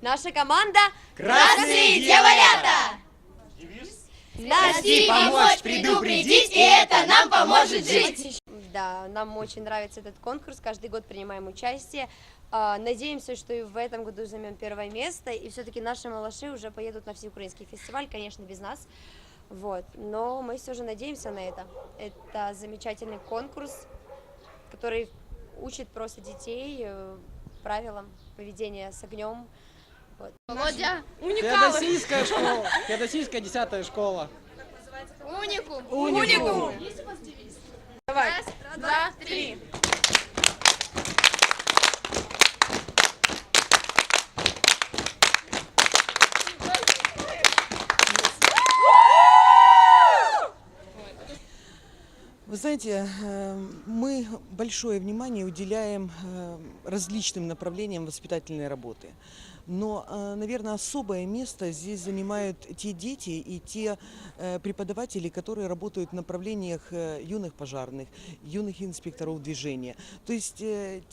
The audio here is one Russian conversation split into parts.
Наша команда Красные дьяволята! Найти, помочь, предупредить, и это нам поможет жить. Да, нам очень нравится этот конкурс, каждый год принимаем участие. А, Надеемся, что и в этом году займем первое место, и все-таки наши малыши уже поедут на всеукраинский фестиваль, конечно, без нас. Вот, но мы все же надеемся на это. Это замечательный конкурс, который учит просто детей э, правилам поведения с огнем. Вот. Володя, Феодосийская школа. Феодосийская десятая школа. уникум. Уникум. Давай. Раз, два, три. Вы знаете, э, мы большое внимание уделяем э, различным направлениям воспитательной работы. Но, э, наверное, особое место здесь занимают те дети и те э, преподаватели, которые работают в направлениях э, юных пожарных, юных инспекторов движения. То есть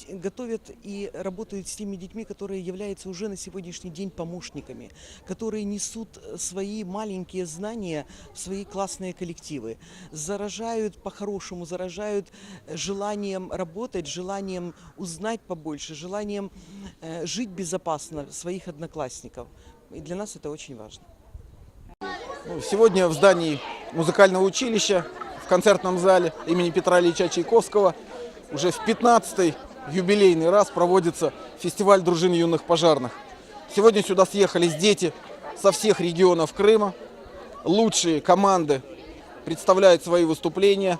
готовят и работают с теми детьми, которые являются уже на сегодняшний день помощниками, которые несут свои маленькие знания в свои классные коллективы, заражают по-хорошему, заражают желанием работать, желанием узнать побольше, желанием жить безопасно своих одноклассников. И для нас это очень важно. Ну, Сегодня в здании музыкального училища в концертном зале имени Петра Ильича Чайковского уже в 15-й юбилейный раз проводится фестиваль дружин юных пожарных. Сегодня сюда съехались дети со всех регионов Крыма. Лучшие команды представляют свои выступления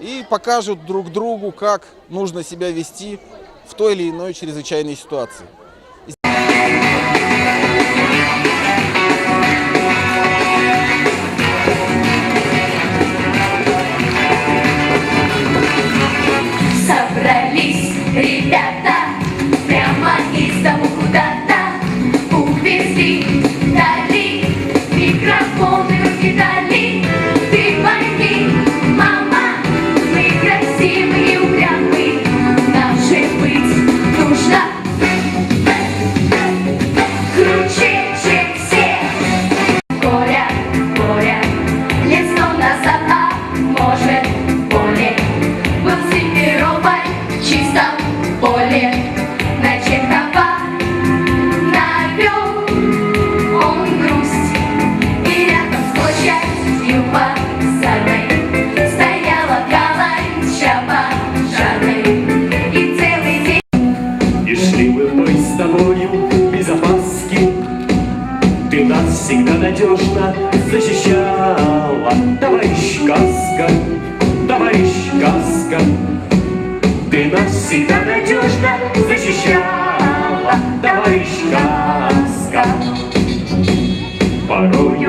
и покажут друг другу, как нужно себя вести в той или иной чрезвычайной ситуации. Ребята поле На Чехова навел он грусть. И рядом с площадью посадной Стояла каланча пожарной И целый день шли мы с тобою без опаски. Ты нас всегда надежно защищала. Товарищ Каска, товарищ Каска Ты нас всегда надежно защищала Товарищ Каска Порою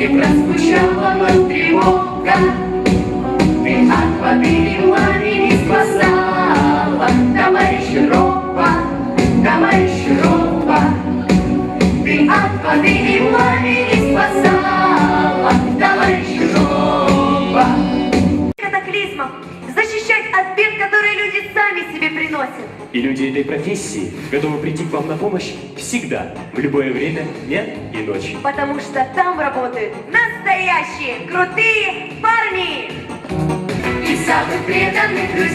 Б прозвучала вновь тревога. Ты от воды и не спасала. Товарищ Ропа, товарищ Ропа Ты от воды и И люди этой профессии готовы прийти к вам на помощь всегда, в любое время, дня и ночи. Потому что там работают настоящие крутые парни И самых преданных друзей